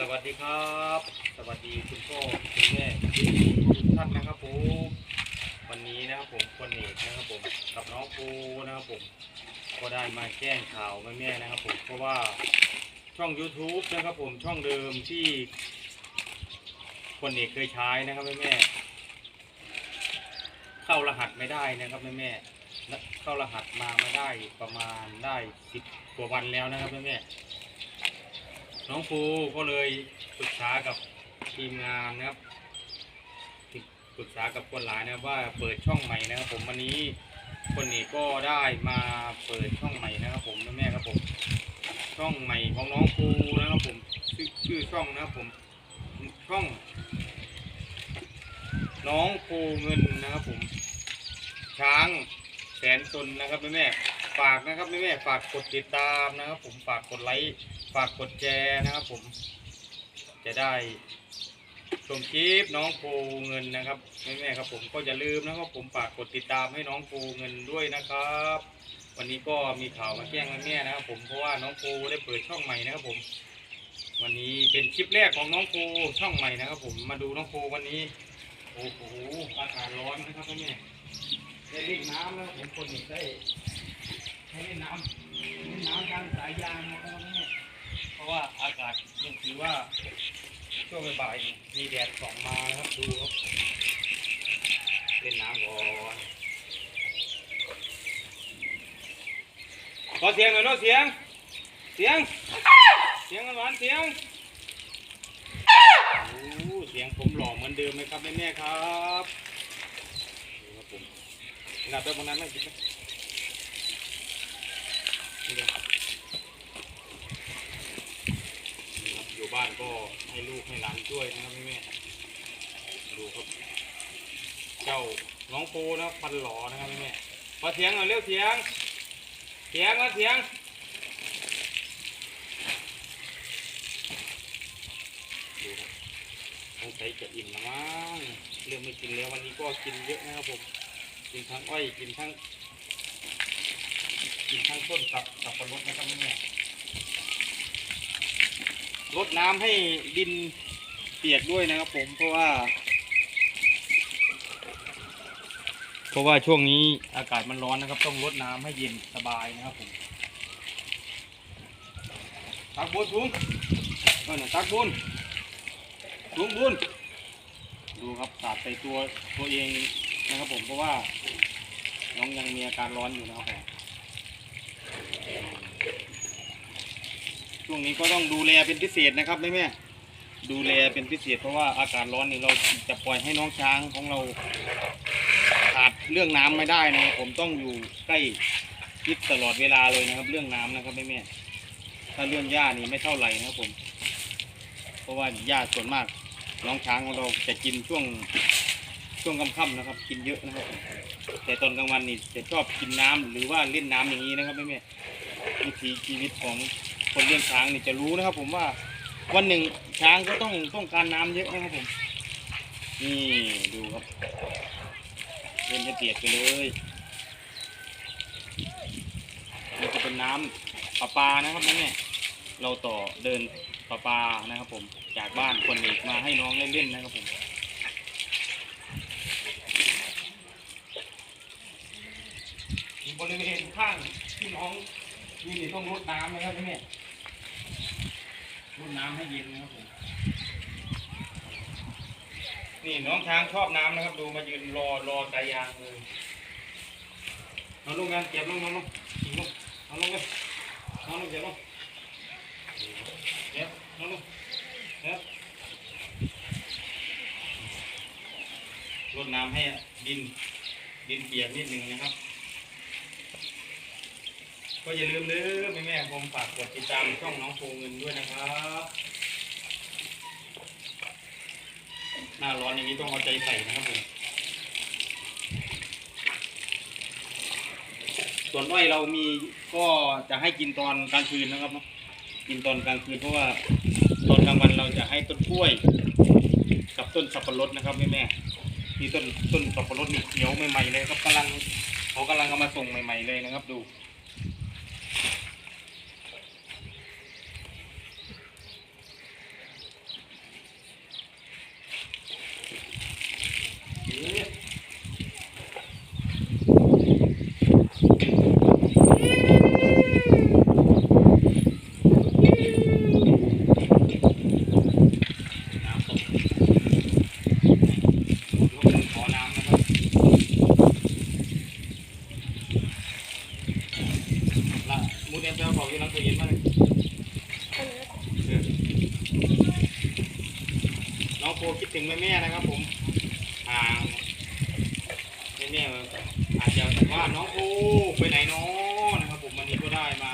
สวัสดีครับ สวัสดีคุณพ่อคุณแม่ทุกท่านนะครับผมวันนี้นะครับผมคนเอกนะครับผมกับน้องปูนะครับผมก็ได้มาแจ้งข่าวแม่แม่ๆนะครับผมเพราะว่าช่อง YouTube นะครับผมช่องเดิมที่คนเอกเคยใช้นะครับแม่แม่ๆเข้ารหัสไม่ได้นะครับแม่แม่ๆเข้ารหัสมาไม่ได้ประมาณได้สิบกว่าวันแล้วนะครับแม่แม่ๆ น้องฟูก็เลยปรึกษากับทีมงานนะครับปรึกษากับคนหลายนะครับว่าเปิดช่องใหม่นะครับ ผมวันนี้คนนี้ก็ได้มาเปิดช่องใหม่นะครับ ผมแม่ครับผมช่องใหม่ของน้องฟูนะครับผมชื่อชื่อช่องนะครับผมช่อง น้องฟูเงินนะครับผมช้างแสนตนนะครับแม่แม่ ฝากนะครับแม่แม่ๆฝากกดติดตามนะครับ ผมฝากกดไลค์ฝากกดแชร์นะครับ ผม จะได้ชมคลิปน้องโพเงินนะครับแม่ๆครับ ผมก็อย่าลืมนะครับ ผมฝากกดติดตามให้น้องโพเงินด้วยนะครับ วันนี้ก็มีข่าวมาแจ้งแม่ๆนะครับ ผมเพราะว่าน้องโพได้เปิดช่องใหม่นะครับ ผม วันนี้เป็นคลิปแรกของน้องโพช่องใหม่นะครับ ผมมาดูน้องโพวันนี้โอ้โหอากาศร้อนนะครับแม่ๆได้เล่นน้ำนะครับผมคนหนึ่งได้ ให้เล่นน้ำเล่นน้ำกลางสายยางนะครับแม่เพราะว่าอากาศยังถือว่าช่วงบ่ายๆมีแดดส่องมานะครับดูครับเล่นน้ำก่อนขอเสียงหน่อยเนาะเสียง เสียง เสียงหวานเสียงโอ้เสียงผมหล่อเหมือนเดิมไหมครับแม่ๆครับครับผมหนับไปบนนั้นไม่กินไหม นี่ครับนี่ครับอยู่บ้านก็ให้ลูกให้หลานช่วยนะครับแม่ๆดูครับ เจ้าน้องปูนะครับพันหล่อนะครับแม่ๆพอเสียงหน่อยเร็วเสียงเสียงนะเสียงดูครับต้องใช้จะอิ่มละมั้งเรื่องไม่กินแล้ววันนี้ก็กินเยอะนะครับผม กินทั้งอ้อยกินทั้ง ต้นสับสับปะรดนะครับแม่ยรดน้ำให้ดินเปียกด้วยนะครับผมเพราะว่า เพราะว่าช่วงนี้อากาศมันร้อนนะครับ ต้องรดน้ำให้เย็นสบายนะครับผมตักบุญสูงนั่นนะตักบุญสูงบุญดูครับสาดใส่ตัวตัวเองนะครับผมเพราะว่าน้องยังมีอาการร้อนอยู่นะครับผม ช่วงนี้ก็ต้องดูแลเป็นพิเศษนะครับแม่แม่ดูแลเป็นพิเศษเพราะว่าอากาศร้อนนี่เราจะปล่อยให้น้องช้างของเราขาดเรื่องน้ำไม่ได้นะครับผมต้องอยู่ใกล้ชิดตลอดเวลาเลยนะครับ เรื่องน้ำนะครับแม่แม่ถ้าเรื่องหญ้านี่ไม่เท่าไหร่นะครับผม เพราะว่าหญ้าส่วนมากน้องช้างของเราจะกินช่วงช่วงค่ำๆนะครับ กินเยอะนะครับ แต่ตอนกลางวันนี่จะชอบกินน้ำหรือว่าเล่นน้ำอย่างนี้นะครับแม่แม่วิถีชีวิตของคนเลี้ยงช้างนี่จะรู้นะครับ ผมว่าวันหนึ่งช้างก็ต้องต้องการน้ำเยอะนะครับผม นี่ดูครับเล่นให้เปียกไปเลยนี่จะเป็นน้ำประปานะครับแม่เนี่เราต่อเดินประปานะครับ ผมจากบ้านคนเอกมาให้น้องเล่นๆนะครับผม บริเวณข้างที่น้องนี่นี่ต้องรดน้ำนะครับแม่เนี่รดน้ำให้เย็นนะครับผมนี่น้องช้างชอบน้ำนะครับ ดูมายืนรอรอใจยางเลยเอาลงกันเก็บลงลงลงทิ้งลงเอาลงเลยเอาลงเก็บลงเก็บเอาลงเก็บรดน้ำให้ดินดินเปียกนิดหนึ่งนะครับ ก็อย่าลืมเด้อแม่แม่ผมฝากกดติดตามช่องน้องโฟเงินด้วยนะครับหน้าร้อนอย่างนี้ต้องเอาใจใส่นะครับผมส่วนอ้อยเรามีก็จะให้กินตอนกลางคืนนะครับเนาะกินตอนกลางคืนเพราะว่าตอนกลางวันเราจะให้ต้นกล้วย กับต้นสับปะรดนะครับแม่แม่ๆนี่ต้นต้นสับปะรดนี่เขียวใหม่ๆเลยครับกำลังเขากำลังเอามาส่งใหม่ ๆเลยนะครับ ดู ถึง แม่แม่ๆนะครับผมห่างแม่แม่ๆอาจจะว่าน้องโอ้ไปไหนน้อนะครับ ผมวันนี้ก็ได้มา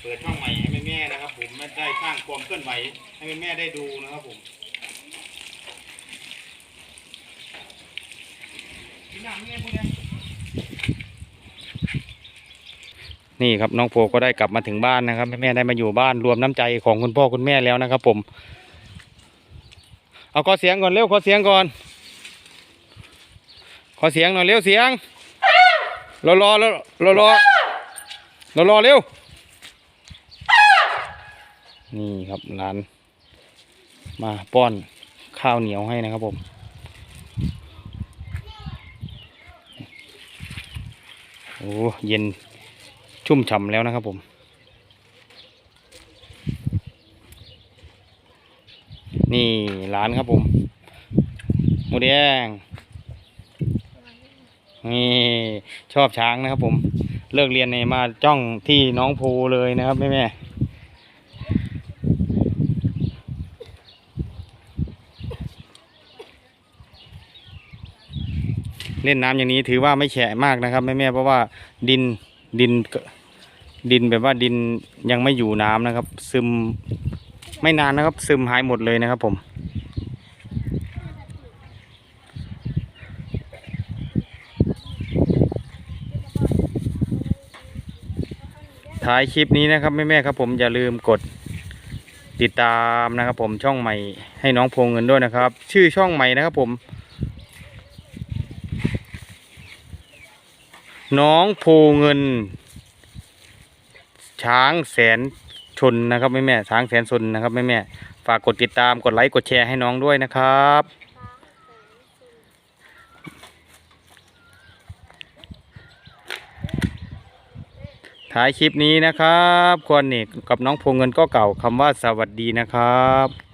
เปิดช่องใหม่ให้แม่แม่ๆนะครับ ผมไม่ได้สร้างความเคลื่อนไหวให้แม่แม่ๆได้ดูนะครับผมนี่ครับน้องโพก็ได้กลับมาถึงบ้านนะครับแม่แม่ได้มาอยู่บ้านรวมน้ำใจของคุณพ่อคุณแม่แล้วนะครับ ผม เอาขอเสียงก่อนเร็วขอเสียงก่อน ขอเสียงหน่อยเร็วเสียงรอรอรอรอรอรอรอเร็ว นี่ครับร้าน มาป้อนข้าวเหนียวให้นะครับผมโอ้เย็นชุ่มฉ่ำแล้วนะครับผม นี่ ร้านครับผมหมูแดง นี่ชอบช้างนะครับผม เลิกเรียนเนี่ยมาจ้องที่น้องภูเลยนะครับแม่แม่เล่นน้ำอย่างนี้ถือว่าไม่แฉะมากนะครับแม่แม่เพราะว่าดินดินดินแบบว่าดินยังไม่อยู่น้ำนะครับ ซึมไม่นานนะครับ ซึมหายหมดเลยนะครับผม ท้ายคลิปนี้นะครับแม่ๆครับผมอย่าลืมกดติดตามนะครับ ผมช่องใหม่ให้น้องพงเงินด้วยนะครับ ชื่อช่องใหม่นะครับผม น้องโพเงิน ช้างแสนชนนะครับแม่แม่ๆช้างแสนชนนะครับแม่แม่ๆฝากกดติดตามกดไลค์กดแชร์ให้น้องด้วยนะครับ ท้ายคลิปนี้นะครับควรเนกกับน้องพงเงินก็เก่าคำว่าสวัสดีนะครับ